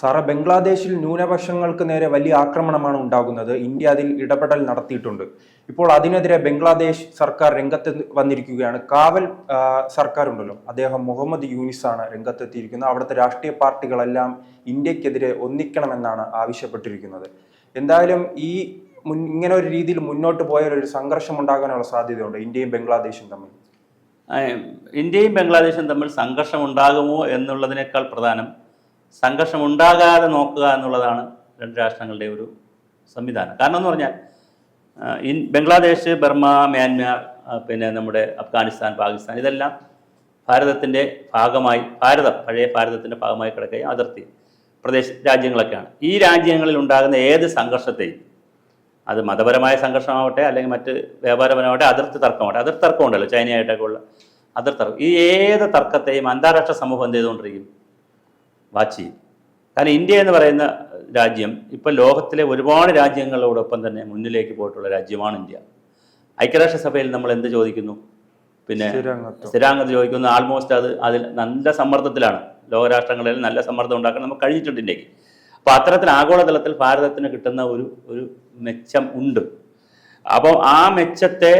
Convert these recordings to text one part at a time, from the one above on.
സാറേ ബംഗ്ലാദേശിൽ ന്യൂനപക്ഷങ്ങൾക്ക് നേരെ വലിയ ആക്രമണമാണ് ഉണ്ടാകുന്നത്. ഇന്ത്യ അതിൽ ഇടപെടൽ നടത്തിയിട്ടുണ്ട്. ഇപ്പോൾ അതിനെതിരെ ബംഗ്ലാദേശ് സർക്കാർ രംഗത്ത് വന്നിരിക്കുകയാണ്. കാവൽ സർക്കാർ ഉണ്ടല്ലോ അദ്ദേഹം മുഹമ്മദ് യൂനിസ് ആണ് രംഗത്തെത്തിയിരിക്കുന്നത്. അവിടുത്തെ രാഷ്ട്രീയ പാർട്ടികളെല്ലാം ഇന്ത്യക്കെതിരെ ഒന്നിക്കണമെന്നാണ് ആവശ്യപ്പെട്ടിരിക്കുന്നത്. എന്തായാലും ഈ മുൻ ഇങ്ങനെ ഒരു രീതിയിൽ മുന്നോട്ട് പോയാൽ ഒരു സംഘർഷം ഉണ്ടാകാനുള്ള സാധ്യതയുണ്ട് ഇന്ത്യയും ബംഗ്ലാദേശും തമ്മിൽ. ഇന്ത്യയും ബംഗ്ലാദേശും തമ്മിൽ സംഘർഷം ഉണ്ടാകുമോ എന്നുള്ളതിനേക്കാൾ പ്രധാനം സംഘർഷം ഉണ്ടാകാതെ നോക്കുക എന്നുള്ളതാണ് രണ്ട് രാഷ്ട്രങ്ങളുടെ ഒരു സംവിധാനം. കാരണം എന്ന് പറഞ്ഞാൽ ഇൻ ബംഗ്ലാദേശ് ബർമ മ്യാൻമാർ പിന്നെ നമ്മുടെ അഫ്ഗാനിസ്ഥാൻ പാകിസ്ഥാൻ ഇതെല്ലാം ഭാരതത്തിന്റെ ഭാഗമായി ഭാരതം പഴയ ഭാരതത്തിന്റെ ഭാഗമായി കിടക്കുകയും അതിർത്തി പ്രദേശ രാജ്യങ്ങളൊക്കെയാണ്. ഈ രാജ്യങ്ങളിൽ ഉണ്ടാകുന്ന ഏത് സംഘർഷത്തെയും അത് മതപരമായ സംഘർഷമാവട്ടെ അല്ലെങ്കിൽ മറ്റ് വ്യാപാരപരമാവട്ടെ അതിർത്തി തർക്കമാവട്ടെ അതിർത്തി തർക്കമുണ്ടല്ലോ ചൈനയായിട്ടൊക്കെ ഉള്ള അതിർത്തി തർക്കം. ഈ ഏത് തർക്കത്തെയും അന്താരാഷ്ട്ര സമൂഹം എന്ത് ചെയ്തുകൊണ്ടിരിക്കും? വാച്ച് ചെയ്യും. കാരണം ഇന്ത്യ എന്ന് പറയുന്ന രാജ്യം ഇപ്പം ലോകത്തിലെ ഒരുപാട് രാജ്യങ്ങളോടൊപ്പം തന്നെ മുന്നിലേക്ക് പോയിട്ടുള്ള രാജ്യമാണ് ഇന്ത്യ. ഐക്യരാഷ്ട്രസഭയിൽ നമ്മൾ എന്ത് ചോദിക്കുന്നു? പിന്നെ സ്ഥിരാംഗത്ത് സ്ഥിരാംഗത ചോദിക്കുന്നു. ആൾമോസ്റ്റ് അത് അതിൽ നല്ല സമ്മർദ്ദത്തിലാണ്. ലോകരാഷ്ട്രങ്ങളിൽ നല്ല സമ്മർദ്ദം ഉണ്ടാക്കാൻ നമുക്ക് കഴിഞ്ഞിട്ടുണ്ട് ഇന്ത്യയ്ക്ക്. അപ്പോൾ അത്തരത്തിൽ ആഗോളതലത്തിൽ ഭാരതത്തിന് കിട്ടുന്ന ഒരു ഒരു മെച്ചം ഉണ്ട്. അപ്പോൾ ആ മെച്ചത്തെ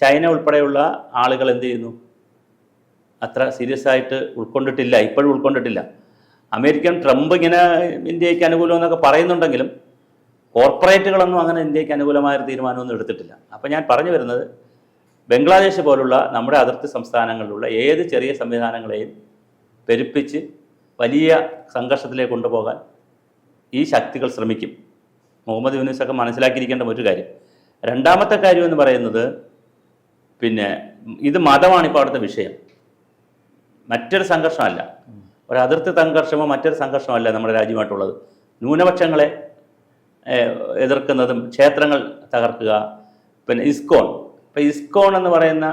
ചൈന ഉൾപ്പെടെയുള്ള ആളുകൾ എന്ത് ചെയ്യുന്നു? അത്ര സീരിയസ് ആയിട്ട് ഉൾക്കൊണ്ടിട്ടില്ല. ഇപ്പോഴും ഉൾക്കൊണ്ടിട്ടില്ല. അമേരിക്കൻ ട്രംപ് ഇങ്ങനെ ഇന്ത്യയ്ക്ക് അനുകൂലമെന്നൊക്കെ പറയുന്നുണ്ടെങ്കിലും കോർപ്പറേറ്റുകളൊന്നും അങ്ങനെ ഇന്ത്യയ്ക്ക് അനുകൂലമായ ഒരു തീരുമാനമൊന്നും എടുത്തിട്ടില്ല. അപ്പോൾ ഞാൻ പറഞ്ഞു വരുന്നത് ബംഗ്ലാദേശ് പോലുള്ള നമ്മുടെ അതിർത്തി സംസ്ഥാനങ്ങളിലുള്ള ഏത് ചെറിയ സംവിധാനങ്ങളെയും പെരുപ്പിച്ച് വലിയ സംഘർഷത്തിലേക്ക് കൊണ്ടുപോകാൻ ഈ ശക്തികൾ ശ്രമിക്കും. മുഹമ്മദ് യൂനിസൊക്കെ മനസ്സിലാക്കിയിരിക്കേണ്ട മറ്റൊരു കാര്യം. രണ്ടാമത്തെ കാര്യം എന്ന് പറയുന്നത് പിന്നെ ഇത് മതമാണ് ഇപ്പോൾ അവിടുത്തെ വിഷയം. മറ്റൊരു സംഘർഷമല്ല. ഒരു അതിർത്തി സംഘർഷമോ മറ്റൊരു സംഘർഷമല്ല നമ്മുടെ രാജ്യമായിട്ടുള്ളത്. ന്യൂനപക്ഷങ്ങളെ എതിർക്കുന്നതും ക്ഷേത്രങ്ങൾ തകർക്കുക പിന്നെ ഇസ്കോൺ. ഇപ്പം ഇസ്കോൺ എന്ന് പറയുന്ന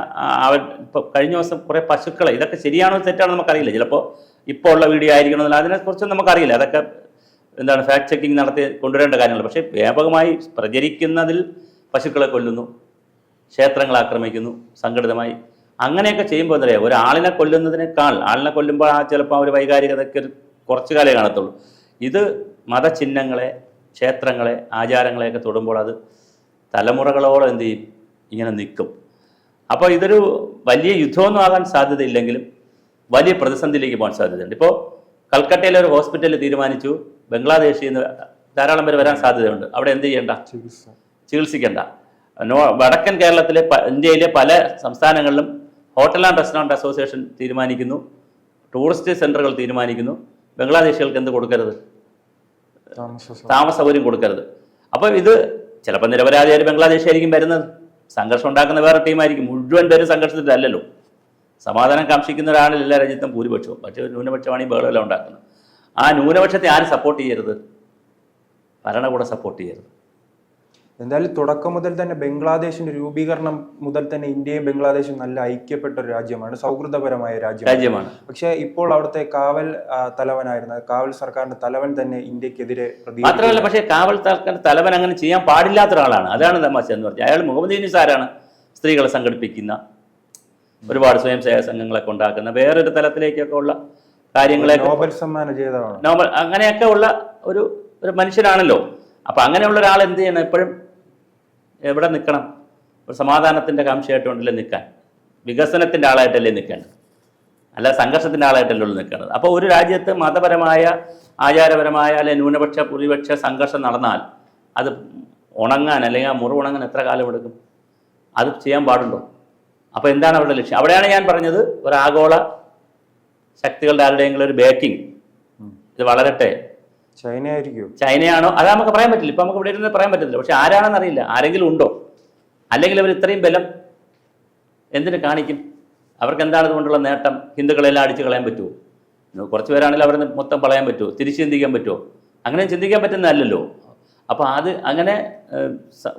അവർ ഇപ്പോൾ കഴിഞ്ഞ ദിവസം കുറേ പശുക്കളെ ഇതൊക്കെ ശരിയാണോ തെറ്റാണോ നമുക്കറിയില്ല. ചിലപ്പോൾ ഇപ്പോൾ ഉള്ള വീഡിയോ ആയിരിക്കണമെന്നില്ല അതിനെക്കുറിച്ചൊന്നും നമുക്കറിയില്ല. അതൊക്കെ എന്താണ് ഫാക്ട് ചെക്കിംഗ് നടത്തി കൊണ്ടുവരേണ്ട കാര്യങ്ങൾ പക്ഷേ വ്യാപകമായി പ്രചരിക്കുന്നതിൽ പശുക്കളെ കൊല്ലുന്നു ക്ഷേത്രങ്ങളെ ആക്രമിക്കുന്നു സംഘടിതമായി അങ്ങനെയൊക്കെ ചെയ്യുമ്പോൾ എന്താ പറയുക ഒരാളിനെ കൊല്ലുന്നതിനേക്കാൾ ആളിനെ കൊല്ലുമ്പോൾ ആ ചിലപ്പോൾ ആ ഒരു വൈകാരികതയ്ക്ക് ഒരു കുറച്ച് കാലേ കാണത്തുള്ളൂ. ഇത് മതചിഹ്നങ്ങളെ ക്ഷേത്രങ്ങളെ ആചാരങ്ങളെയൊക്കെ തൊടുമ്പോൾ അത് തലമുറകളോളം എന്ത് ചെയ്യും? ഇങ്ങനെ നിൽക്കും. അപ്പോൾ ഇതൊരു വലിയ യുദ്ധമൊന്നും ആകാൻ സാധ്യതയില്ലെങ്കിലും വലിയ പ്രതിസന്ധിയിലേക്ക് പോകാൻ സാധ്യതയുണ്ട്. ഇപ്പോൾ കൽക്കട്ടയിലെ ഒരു ഹോസ്പിറ്റലിൽ തീരുമാനിച്ചു ബംഗ്ലാദേശിൽ നിന്ന് ധാരാളം പേര് വരാൻ സാധ്യതയുണ്ട്. അവിടെ എന്ത് ചെയ്യേണ്ട? ചികിത്സ. ചികിത്സിക്കേണ്ട. വടക്കൻ കേരളത്തിലെ ഇന്ത്യയിലെ പല സംസ്ഥാനങ്ങളിലും ഹോട്ടൽ ആൻഡ് റെസ്റ്റോറന്റ് അസോസിയേഷൻ തീരുമാനിക്കുന്നു. ടൂറിസ്റ്റ് സെന്ററുകൾ തീരുമാനിക്കുന്നു. ബംഗ്ലാദേശികൾക്ക് എന്ത് കൊടുക്കരുത്? താമസ സൗകര്യം. കൊടുക്കരുത്. അപ്പോൾ ഇത് ചിലപ്പോൾ നിരപരാധിയായ ബംഗ്ലാദേശ് ആയിരിക്കും വരുന്നത്. സംഘർഷം ഉണ്ടാക്കുന്ന വേറെ ടീമായിരിക്കും. മുഴുവൻ പേരും സംഘർഷത്തിലല്ലല്ലോ. സമാധാനം കാക്ഷിക്കുന്ന ഒരാളിൽ എല്ലാ രാജ്യത്തും ഭൂരിപക്ഷവും. പക്ഷേ ന്യൂനപക്ഷമാണ് ഈ ബഹളമെല്ലാം ഉണ്ടാക്കുന്നത് ആ ന്യൂനപക്ഷത്തെ ആരും സപ്പോർട്ട് ചെയ്യരുത്? ഭരണകൂടം സപ്പോർട്ട് ചെയ്യരുത്. എന്തായാലും തുടക്കം മുതൽ തന്നെ ബംഗ്ലാദേശിന്റെ രൂപീകരണം മുതൽ തന്നെ ഇന്ത്യയും ബംഗ്ലാദേശും നല്ല ഐക്യപ്പെട്ട ഒരു രാജ്യമാണ്. സൗഹൃദപരമായ രാജ്യമാണ്. രാജ്യമാണ്. പക്ഷേ ഇപ്പോൾ അവിടുത്തെ കാവൽ തലവനായിരുന്ന കാവൽ സർക്കാരിന്റെ തലവൻ തന്നെ ഇന്ത്യക്കെതിരെ മാത്രമല്ല പക്ഷെ പക്ഷേ കാവൽ സർക്കാരിന്റെ തലവൻ അങ്ങനെ ചെയ്യാൻ പാടില്ലാത്ത ഒരാളാണ്. അതാണ് തമാശ എന്ന് പറഞ്ഞത്. അയാൾ മുഹമ്മദ് യൂനിസ് ആരാണ് സ്ത്രീകളെ സംഘടിപ്പിക്കുന്ന ഒരുപാട് സ്വയം സേവ സംഘങ്ങളൊക്കെ ഉണ്ടാക്കുന്ന വേറൊരു തലത്തിലേക്കൊക്കെ ഉള്ള കാര്യങ്ങളെ നോബൽ സമ്മാന ചെയ്തതാണ് നോബൽ അങ്ങനെയൊക്കെ ഉള്ള ഒരു ഒരു മനുഷ്യനാണല്ലോ. അപ്പൊ അങ്ങനെയുള്ള ഒരാൾ എന്ത് ചെയ്യണം? എപ്പോഴും എവിടെ നിൽക്കണം? ഒരു സമാധാനത്തിന്റെ കാംക്ഷയായിട്ടുണ്ടല്ലേ നിൽക്കാൻ? വികസനത്തിന്റെ ആളായിട്ടല്ലേ നിൽക്കേണ്ടത് അല്ല സംഘർഷത്തിന്റെ ആളായിട്ടല്ലോ നിൽക്കേണ്ടത്. അപ്പോൾ ഒരു രാജ്യത്ത് മതപരമായ ആചാരപരമായ അല്ലെ ന്യൂനപക്ഷ ഭൂരിപക്ഷ സംഘർഷം നടന്നാൽ അത് ഉണങ്ങാൻ അല്ലെങ്കിൽ ആ മുറിവ് ഉണങ്ങാൻ എത്ര കാലം എടുക്കും? അത് ചെയ്യാൻ പാടുണ്ടോ? അപ്പോൾ എന്താണ് അവരുടെ ലക്ഷ്യം? അവിടെയാണ് ഞാൻ പറഞ്ഞത് ഒരു ആഗോള ശക്തികളുടെ ആരുടെയെങ്കിലും ഒരു ബേക്കിംഗ് ഇത് വളരട്ടെ. ചൈന ആയിരിക്കും ചൈനയാണോ? അത് നമുക്ക് പറയാൻ പറ്റില്ല. ഇപ്പൊ നമുക്ക് ഇവിടെ ഇരുന്ന് പറയാൻ പറ്റത്തില്ല. പക്ഷെ ആരാണെന്ന് അറിയില്ല. ആരെങ്കിലും ഉണ്ടോ? അല്ലെങ്കിൽ അവർ ഇത്രയും ബലം എന്തിനു കാണിക്കും? അവർക്ക് എന്താണ് ഇതുകൊണ്ടുള്ള നേട്ടം? ഹിന്ദുക്കളെല്ലാം അടിച്ചു കളയാൻ പറ്റുമോ? കുറച്ച് പേരാണെങ്കിൽ അവരെ മൊത്തം കളയാൻ പറ്റുമോ? തിരിച്ചു ചിന്തിക്കാൻ പറ്റുമോ? അങ്ങനെ ചിന്തിക്കാൻ പറ്റുന്നതല്ലല്ലോ. അപ്പോൾ അത് അങ്ങനെ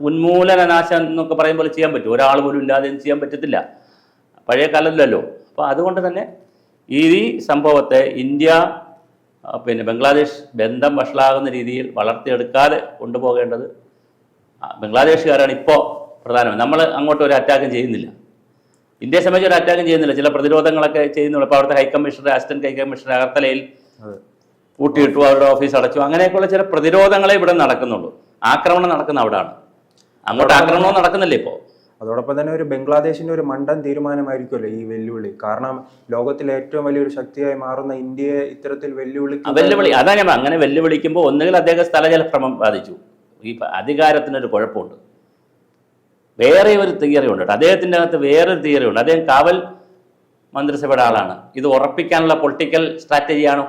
ഉന്മൂലനനാശം എന്നൊക്കെ പോലെ ചെയ്യാൻ പറ്റും ഒരാൾ പോലും ഇല്ലാതെ ചെയ്യാൻ പറ്റത്തില്ല. പഴയ കാലമല്ലല്ലോ അപ്പോൾ അതുകൊണ്ട് തന്നെ ഈ സംഭവത്തെ ഇന്ത്യ പിന്നെ ബംഗ്ലാദേശ് ബന്ധം വഷളാകുന്ന രീതിയിൽ വളർത്തിയെടുക്കാതെ കൊണ്ടുപോകേണ്ടത് ബംഗ്ലാദേശുകാരാണ് ഇപ്പോൾ പ്രധാനം നമ്മൾ അങ്ങോട്ട് ഒരു അറ്റാക്കും ചെയ്യുന്നില്ല. ഇന്ത്യയെ സംബന്ധിച്ച് ഒരു അറ്റാക്കും ചെയ്യുന്നില്ല. ചില പ്രതിരോധങ്ങളൊക്കെ ചെയ്യുന്നുള്ളൂ. ഇപ്പോൾ അവിടുത്തെ ഹൈക്കമ്മീഷണർ അസിസ്റ്റന്റ് ഹൈക്കമ്മീഷണർ അഗർത്തലയിൽ അതെ. പൂട്ടിയിട്ടു അവരുടെ ഓഫീസ് അടച്ചു. അങ്ങനെയൊക്കെയുള്ള ചില പ്രതിരോധങ്ങളെ ഇവിടെ നടക്കുന്നുള്ളൂ. ആക്രമണം നടക്കുന്ന അവിടെയാണ് അങ്ങോട്ട് ആക്രമണവും നടക്കുന്നില്ല ഇപ്പോൾ. അതോടൊപ്പം തന്നെ ഒരു ബംഗ്ലാദേശിന്റെ ഒരു മണ്ടൻ തീരുമാനമായിരിക്കുമല്ലോ ഈ വെല്ലുവിളി. കാരണം ലോകത്തിലെ ഏറ്റവും വലിയൊരു ശക്തിയായി മാറുന്ന ഇന്ത്യയെ ഇത്തരത്തിൽ വെല്ലുവിളി വെല്ലുവിളി അതാ ഞാൻ അങ്ങനെ വെല്ലുവിളിക്കുമ്പോൾ ഒന്നുകിൽ അദ്ദേഹം സ്ഥലജലഭ്രമം ബാധിച്ചു. ഈ അധികാരത്തിനൊരു കുഴപ്പമുണ്ട്. വേറെ ഒരു തിയറി ഉണ്ട്. അദ്ദേഹത്തിന്റെ അകത്ത് വേറൊരു തിയറി ഉണ്ട്. അദ്ദേഹം കാവൽ മന്ത്രിസഭയുടെ ആളാണ്. ഇത് ഉറപ്പിക്കാനുള്ള പൊളിറ്റിക്കൽ സ്ട്രാറ്റജിയാണോ?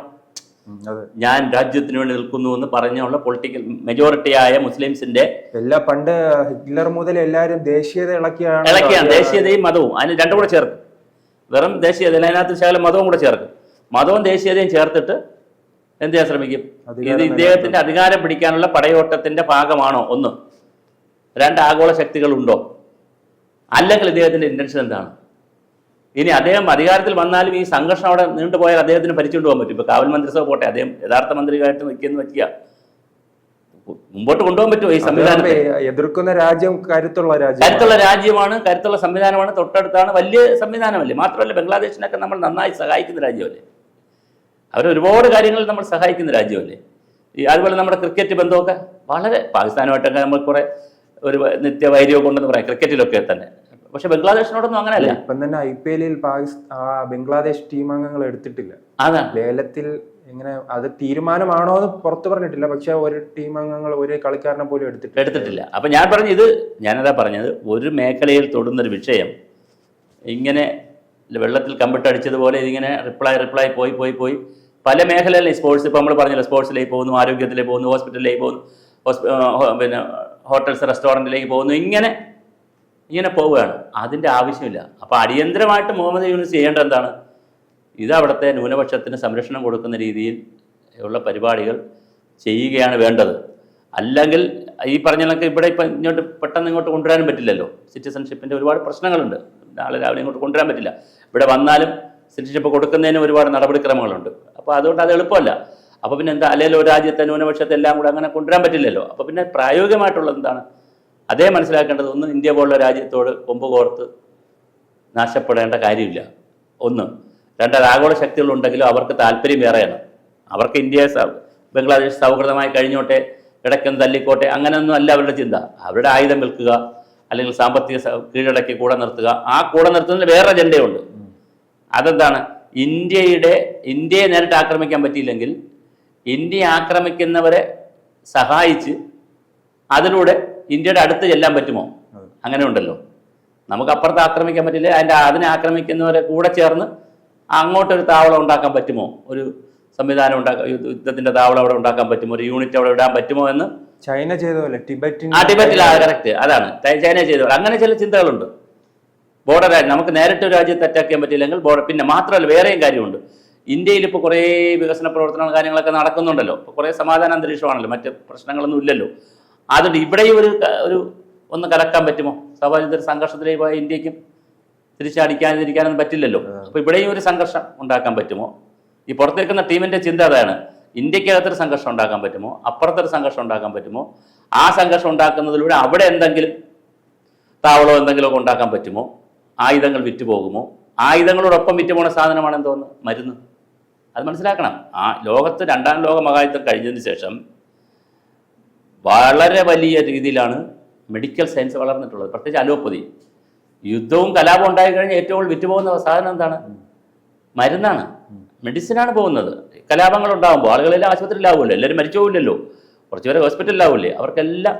ഞാൻ രാജ്യത്തിന് വേണ്ടി നിൽക്കുന്നു എന്ന് പറഞ്ഞുള്ള പൊളിറ്റിക്കൽ മെജോറിറ്റിയായ മുസ്ലിംസിന്റെ എല്ലാ പണ്ട് ഹിറ്റ്ലർ മുതൽ എല്ലാവരും ദേശീയത ഇളക്കിയാണ് ഇളക്കിയാണ്. ദേശീയതയും മതവും. അതിന് രണ്ടും കൂടെ ചേർക്കും. വെറും ദേശീയത അതിനകത്ത് ശകലം മതവും കൂടെ ചേർക്കും. മതവും ദേശീയതയും ചേർത്തിട്ട് എന്ത് ചെയ്യാൻ ശ്രമിക്കും? ഇത് ഇദ്ദേഹത്തിന്റെ അധികാരം പിടിക്കാനുള്ള പടയോട്ടത്തിന്റെ ഭാഗമാണോ? ഒന്ന്. രണ്ട് ആഗോള ശക്തികളുണ്ടോ? അല്ലെങ്കിൽ ഇദ്ദേഹത്തിന്റെ ഇന്റൻഷൻ എന്താണ്? ഇനി അദ്ദേഹം അധികാരത്തിൽ വന്നാലും ഈ സംഘർഷം അവിടെ നീണ്ടുപോയാൽ അദ്ദേഹത്തിന് ഭരിച്ചുകൊണ്ട് പോകാൻ പറ്റും. ഇപ്പൊ കാവൽ മന്ത്രിസഭ പോട്ടെ അദ്ദേഹം യഥാർത്ഥ മന്ത്രിയായിട്ട് നിൽക്കുന്നു വെക്കുക. മുമ്പോട്ട് കൊണ്ടുപോകാൻ പറ്റുമോ ഈ സംവിധാനത്തെ? എതിർക്കുന്ന രാജ്യം കരുത്തുള്ള രാജ്യം കരുത്തുള്ള രാജ്യമാണ് കരുത്തുള്ള സംവിധാനമാണ്. തൊട്ടടുത്താണ് വലിയ സംവിധാനമല്ലേ? മാത്രമല്ല ബംഗ്ലാദേശിനൊക്കെ നമ്മൾ നന്നായി സഹായിക്കുന്ന രാജ്യമല്ലേ? അവർ ഒരുപാട് കാര്യങ്ങളിൽ നമ്മൾ സഹായിക്കുന്ന രാജ്യമല്ലേ? ഈ അതുപോലെ നമ്മുടെ ക്രിക്കറ്റ് ബന്ധമൊക്കെ വളരെ പാകിസ്ഥാനുമായിട്ടൊക്കെ നമ്മൾ കുറെ ഒരു നിത്യവൈര്യമൊക്കെ ഉണ്ടെന്ന് പറയാം. ക്രിക്കറ്റിലൊക്കെ തന്നെ. പക്ഷെ ബംഗ്ലാദേശിനോടൊന്നും അങ്ങനെയല്ല. ഇപ്പം തന്നെ ഐ പി എല്ലിൽ പാകിസ്ഥാൻ ബംഗ്ലാദേശ് ടീം അംഗങ്ങൾ എടുത്തിട്ടില്ല. അതാണ്. ലേലത്തിൽ ഇങ്ങനെ അത് തീരുമാനമാണോ എന്ന് പുറത്തു പറഞ്ഞിട്ടില്ല. പക്ഷെ ഒരു ടീം അംഗങ്ങൾ ഒരു കളിക്കാരനെ പോലും എടുത്തിട്ടില്ല. എടുത്തിട്ടില്ല. അപ്പം ഞാൻ പറഞ്ഞു ഇത് ഞാനതാ പറഞ്ഞത് ഒരു മേഖലയിൽ തൊടുന്നൊരു വിഷയം ഇങ്ങനെ വെള്ളത്തിൽ കമ്പിട്ടടിച്ചതുപോലെ ഇതിങ്ങനെ റിപ്ലൈ റിപ്ലൈ പോയി പോയി പോയി. പല മേഖലകളിൽ സ്പോർട്സ് ഇപ്പോൾ നമ്മൾ പറഞ്ഞല്ലോ സ്പോർട്സിലേക്ക് പോകുന്നു ആരോഗ്യത്തിലേക്ക് പോകുന്നു ഹോസ്പിറ്റലിലേക്ക് പോകുന്നു പിന്നെ ഹോട്ടൽസ് റെസ്റ്റോറന്റിലേക്ക് പോകുന്നു ഇങ്ങനെ ഇങ്ങനെ പോവുകയാണ്. അതിന്റെ ആവശ്യമില്ല. അപ്പോൾ അടിയന്തരമായിട്ട് മുഹമ്മദ് യൂനിസ് ചെയ്യേണ്ട എന്താണ്? ഇത് അവിടുത്തെ ന്യൂനപക്ഷത്തിന് സംരക്ഷണം കൊടുക്കുന്ന രീതിയിൽ ഉള്ള പരിപാടികൾ ചെയ്യുകയാണ് വേണ്ടത്. അല്ലെങ്കിൽ ഈ പറഞ്ഞ കണക്ക് ഇവിടെ ഇപ്പം ഇങ്ങോട്ട് പെട്ടെന്ന് ഇങ്ങോട്ട് കൊണ്ടുവരാനും പറ്റില്ലല്ലോ. സിറ്റിസൺഷിപ്പിന്റെ ഒരുപാട് പ്രശ്നങ്ങളുണ്ട്. നാളെ രാവിലെ ഇങ്ങോട്ട് കൊണ്ടുവരാൻ പറ്റില്ല. ഇവിടെ വന്നാലും സിറ്റിസൺഷിപ്പ് കൊടുക്കുന്നതിന് ഒരുപാട് നടപടിക്രമങ്ങളുണ്ട്. അപ്പോൾ അതുകൊണ്ട് അത് എളുപ്പമല്ല. അപ്പോൾ പിന്നെ എന്താ? അല്ലെങ്കിൽ ഒരു രാജ്യത്തെ ന്യൂനപക്ഷത്തെ എല്ലാം കൂടെ അങ്ങനെ കൊണ്ടുവരാൻ പറ്റില്ലല്ലോ. അപ്പോൾ പിന്നെ പ്രായോഗികമായിട്ടുള്ളത് എന്താണ്? അതേ മനസ്സിലാക്കേണ്ടത് ഒന്ന് ഇന്ത്യ പോലുള്ള രാജ്യത്തോട് കൊമ്പ് കോർത്ത് നാശപ്പെടേണ്ട കാര്യമില്ല. ഒന്ന് രണ്ട് ആഗോള ശക്തികളുണ്ടെങ്കിലും അവർക്ക് താല്പര്യം വേറെയാണ്. അവർക്ക് ഇന്ത്യ ബംഗ്ലാദേശ് സൗഹൃദമായി കഴിഞ്ഞോട്ടെ ഇടയ്ക്കൊന്ന് തല്ലിക്കോട്ടെ അങ്ങനെയൊന്നും അല്ല അവരുടെ ചിന്ത. അവരുടെ ആയുധം വിൽക്കുക അല്ലെങ്കിൽ സാമ്പത്തിക കീഴടക്കി കൂടെ നിർത്തുക. ആ കൂടെ നിർത്തുന്നതിന് വേറെ അജണ്ടയുണ്ട്. അതെന്താണ്? ഇന്ത്യയുടെ ഇന്ത്യയെ നേരിട്ട് ആക്രമിക്കാൻ പറ്റിയില്ലെങ്കിൽ ഇന്ത്യ ആക്രമിക്കുന്നവരെ സഹായിച്ച് അതിലൂടെ ഇന്ത്യയുടെ അടുത്ത് ചെല്ലാൻ പറ്റുമോ? അങ്ങനെ ഉണ്ടല്ലോ നമുക്ക് അപ്പുറത്ത് ആക്രമിക്കാൻ പറ്റില്ല. അതിന്റെ അതിനെ ആക്രമിക്കുന്നവരെ കൂടെ ചേർന്ന് അങ്ങോട്ടൊരു താവളം ഉണ്ടാക്കാൻ പറ്റുമോ? ഒരു സംവിധാനം ഉണ്ടാക്കാൻ യുദ്ധത്തിന്റെ താവളം അവിടെ ഉണ്ടാക്കാൻ പറ്റുമോ? ഒരു യൂണിറ്റ് അവിടെ ഇടാൻ പറ്റുമോ എന്ന്? ചൈന ആ ടിബറ്റിൽ കറക്റ്റ് അതാണ്. ചൈന ചെയ്തത് അങ്ങനെ ചില ചിന്തകളുണ്ട്. ബോർഡർ നമുക്ക് നേരിട്ട് ഒരു രാജ്യത്തെ അറ്റാക്ക് ചെയ്യാൻ പറ്റില്ലെങ്കിൽ ബോർഡർ പിന്നെ മാത്രമല്ല വേറെയും കാര്യമുണ്ട്. ഇന്ത്യയിൽ ഇപ്പോൾ കുറേ വികസന പ്രവർത്തനങ്ങൾ കാര്യങ്ങളൊക്കെ നടക്കുന്നുണ്ടല്ലോ. ഇപ്പോൾ കുറേ സമാധാന അന്തരീക്ഷമാണല്ലോ. മറ്റ് പ്രശ്നങ്ങളൊന്നും ഇല്ലല്ലോ. അതുകൊണ്ട് ഇവിടെയും ഒരു ഒരു ഒന്ന് കലക്കാൻ പറ്റുമോ? സ്വാഭാവിക ഒരു സംഘർഷത്തിലേക്ക് പോയ ഇന്ത്യക്കും തിരിച്ചടിക്കാതിരിക്കാനൊന്നും പറ്റില്ലല്ലോ. അപ്പോൾ ഇവിടെയും ഒരു സംഘർഷം ഉണ്ടാക്കാൻ പറ്റുമോ? ഈ പുറത്തേക്കുന്ന ടീമിന്റെ ചിന്ത അതാണ്. ഇന്ത്യക്കകത്തൊരു സംഘർഷം ഉണ്ടാക്കാൻ പറ്റുമോ? അപ്പുറത്തൊരു സംഘർഷം ഉണ്ടാക്കാൻ പറ്റുമോ? ആ സംഘർഷം ഉണ്ടാക്കുന്നതിലൂടെ അവിടെ എന്തെങ്കിലും താവളോ എന്തെങ്കിലുമൊക്കെ ഉണ്ടാക്കാൻ പറ്റുമോ? ആയുധങ്ങൾ വിറ്റ് പോകുമോ ആയുധങ്ങളോടൊപ്പം വിറ്റ് പോണ സാധനമാണ് എന്തോന്ന് മരുന്ന്. അത് മനസ്സിലാക്കണം. ആ ലോകത്ത് രണ്ടാം ലോക മഹായുദ്ധം കഴിഞ്ഞതിന് ശേഷം വളരെ വലിയ രീതിയിലാണ് മെഡിക്കൽ സയൻസ് വളർന്നിട്ടുള്ളത്. പ്രത്യേകിച്ച് അലോപ്പതി. യുദ്ധവും കലാപവും ഉണ്ടായി കഴിഞ്ഞാൽ ഏറ്റവും വിറ്റുപോകുന്ന സാധനം എന്താണ്? മരുന്നാണ്. മെഡിസിനാണ് പോകുന്നത്. കലാപങ്ങൾ ഉണ്ടാകുമ്പോൾ ആളുകളെല്ലാം ആശുപത്രിയിലാവുമല്ലോ. എല്ലാവരും മരിച്ചു പോകില്ലല്ലോ കുറച്ച് പേരെ ഹോസ്പിറ്റലിലാവില്ലേ? അവർക്കെല്ലാം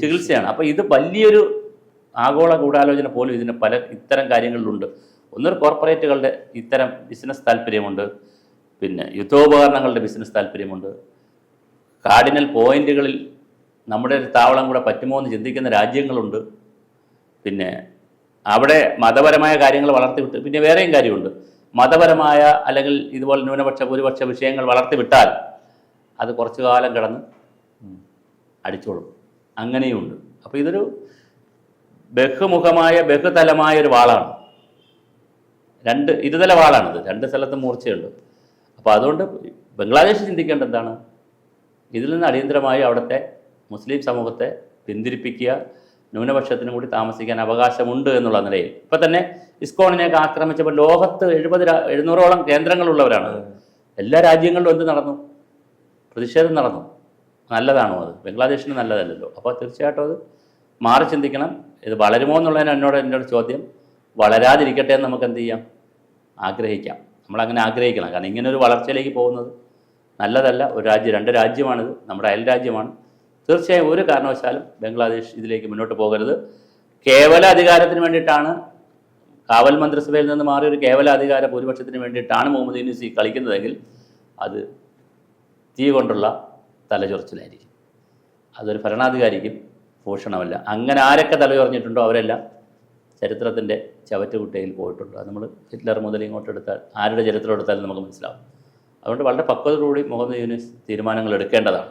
ചികിത്സയാണ്. അപ്പോൾ ഇത് വലിയൊരു ആഗോള ഗൂഢാലോചന പോലും ഇതിന് പല ഇത്തരം കാര്യങ്ങളിലുണ്ട്. ഒന്നൊരു കോർപ്പറേറ്റുകളുടെ ഇത്തരം ബിസിനസ് താല്പര്യമുണ്ട്. പിന്നെ യുദ്ധോപകരണങ്ങളുടെ ബിസിനസ് താല്പര്യമുണ്ട്. കാർഡിനൽ പോയിന്റുകളിൽ നമ്മുടെ ഒരു താവളം കൂടെ പറ്റുമോ എന്ന് ചിന്തിക്കുന്ന രാജ്യങ്ങളുണ്ട്. പിന്നെ അവിടെ മതപരമായ കാര്യങ്ങൾ വളർത്തിവിട്ട് പിന്നെ വേറെയും കാര്യമുണ്ട്. മതപരമായ അല്ലെങ്കിൽ ഇതുപോലെ ന്യൂനപക്ഷ ഭൂരിപക്ഷ വിഷയങ്ങൾ വളർത്തിവിട്ടാൽ അത് കുറച്ചു കാലം കിടന്ന് അടിച്ചോളും. അങ്ങനെയുമുണ്ട് അപ്പോൾ ഇതൊരു ബഹുമുഖമായ ബഹുതലമായ ഒരു വാളാണ്. രണ്ട് ഇരുതല വാളാണിത്. രണ്ട് സ്ഥലത്തും മൂർച്ചയുണ്ട്. അപ്പോൾ അതുകൊണ്ട് ബംഗ്ലാദേശ് ചിന്തിക്കേണ്ട എന്താണ്? ഇതിൽ നിന്ന് അടിയന്തരമായി അവിടുത്തെ മുസ്ലിം സമൂഹത്തെ പിന്തിരിപ്പിക്കുക ന്യൂനപക്ഷത്തിനും കൂടി താമസിക്കാൻ അവകാശമുണ്ട് എന്നുള്ള നിലയിൽ. ഇപ്പം തന്നെ ഇസ്കോണിനെയൊക്കെ ആക്രമിച്ചപ്പോൾ ലോകത്ത് എഴുപത് എഴുന്നൂറോളം കേന്ദ്രങ്ങളുള്ളവരാണ്. എല്ലാ രാജ്യങ്ങളിലും എന്ത് നടന്നു? പ്രതിഷേധം നടന്നു. നല്ലതാണോ അത്? ബംഗ്ലാദേശിന് നല്ലതല്ലല്ലോ. അപ്പോൾ തീർച്ചയായിട്ടും അത് മാറി ചിന്തിക്കണം. ഇത് വളരുമോ എന്നുള്ളതിന് എന്നോട് എന്നോട് ചോദ്യം. വളരാതിരിക്കട്ടെ എന്ന് നമുക്ക് എന്ത് ചെയ്യാം? ആഗ്രഹിക്കാം. നമ്മളങ്ങനെ ആഗ്രഹിക്കണം. കാരണം ഇങ്ങനെ ഒരു വളർച്ചയിലേക്ക് പോകുന്നത് നല്ലതല്ല. ഒരു രാജ്യം രണ്ട് രാജ്യമാണിത്. നമ്മുടെ അയൽ രാജ്യമാണ്. തീർച്ചയായും ഒരു കാരണവശാലും ബംഗ്ലാദേശ് ഇതിലേക്ക് മുന്നോട്ട് പോകരുത്. കേവല അധികാരത്തിന് വേണ്ടിയിട്ടാണ് കാവൽ മന്ത്രിസഭയിൽ നിന്ന് മാറി ഒരു കേവല അധികാര ഭൂരിപക്ഷത്തിന് വേണ്ടിയിട്ടാണ് മുഹമ്മദ് യൂനിസി കളിക്കുന്നതെങ്കിൽ അത് തീ കൊണ്ടുള്ള തലചൊറിച്ചിലായിരിക്കും. അതൊരു ഭരണാധികാരിക്കും ഭൂഷണമല്ല. അങ്ങനെ ആരൊക്കെ തലചൊറിഞ്ഞിട്ടുണ്ടോ അവരെല്ലാം ചരിത്രത്തിന്റെ ചവറ്റുകുട്ടയിൽ പോയിട്ടുണ്ട്. അത് നമ്മൾ ഹിറ്റ്ലർ മുതൽ ഇങ്ങോട്ട് എടുത്താൽ ആരുടെ ചരിത്രം എടുത്താലും നമുക്ക് മനസ്സിലാവും. അതുകൊണ്ട് വളരെ പക്വതയോടുകൂടി മുഹമ്മദ് യൂനിസ് തീരുമാനങ്ങൾ എടുക്കേണ്ടതാണ്.